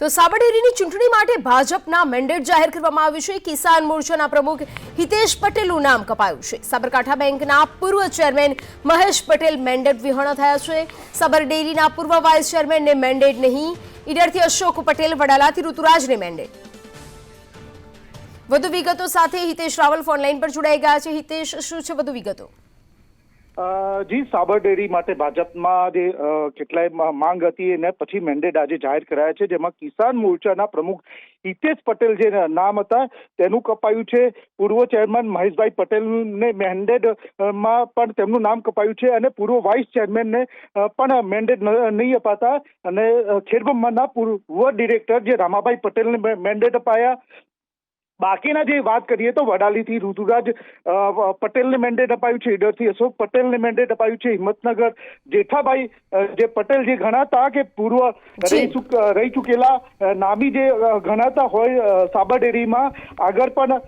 તો સાબરડેરીની ચૂંટણી માટે ભાજપના મેન્ડેટ જાહેર કરવામાં આવ્યું છે. કિસાન મોરચાના પ્રમુખ હિતેશ પટેલનું નામ કપાયું છે. સાબરકાંઠા બેંકના પૂર્વ ચેરમેન મહેશ પટેલ મેન્ડેટ વિહોણા થયા છે. સાબરડેરીના પૂર્વ વાઇસ ચેરમેનને મેન્ડેટ નહીં. ઈડરથી અશોક પટેલ, વડાલાથી ઋતુરાજને મેન્ડેટ વધુ વિગતો સાથે હિતેશ રાવલ ફોનલાઈન પર જોડાઈ ગયા છે. હિતેશ, શું છે વધુ વિગતો? જી સાબર ડેરી માટે ભાજપમાં જે કેટલાય માંગ હતી એને પછી મેન્ડેટ આજે જાહેર કરાયા છે, જેમાં કિસાન મોરચાના પ્રમુખ હિતેશ પટેલ જે નામ હતા, તેનું કપાયું છે. પૂર્વ ચેરમેન મહેશભાઈ પટેલને મેન્ડેટમાં પણ તેમનું નામ કપાયું છે અને પૂર્વ વાઇસ ચેરમેનને પણ મેન્ડેટ નહીં અપાતા. અને ખેડબ્રહ્માના પૂર્વ ડિરેક્ટર જે રામાભાઈ પટેલને મેન્ડેટ અપાયા. બાકીના જે વાત કરીએ તો વડાલીથી ઋતુરાજ પટેલને મેન્ડેટ અપાયું છે ઈડરથી અશોક પટેલને મેન્ડેટ અપાયું છે હિંમતનગર જેઠાભાઈ જે પટેલ જે ગણાતા કે પૂર્વ રહી ચૂક ચૂકેલા નામી જે ગણાતા હોય સાબરડેરીમાં આગળ પણ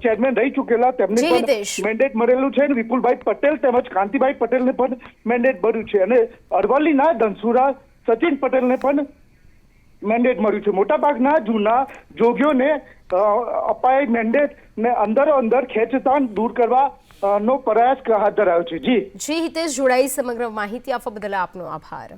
ચેરમેન રહી ચૂકેલા તેમને પણ મેન્ડેટ મળેલું છે અને વિપુલભાઈ પટેલ તેમજ કાંતિભાઈ પટેલને પણ મેન્ડેટ મળ્યું છે. અને અરવલ્લીના ધનસુરા સચિન પટેલને પણ મેન્ડેટ મળ્યું છે. મોટાભાગના જૂના જોગીઓને અપાય મેન્ડેટ ને અંદરો અંદર ખેંચતાણ દૂર કરવા નો પ્રયાસ હાથ ધરાયો છે. જી. જી હિતેશ જોડાઈ સમગ્ર માહિતી આપવા બદલ આપનો આભાર.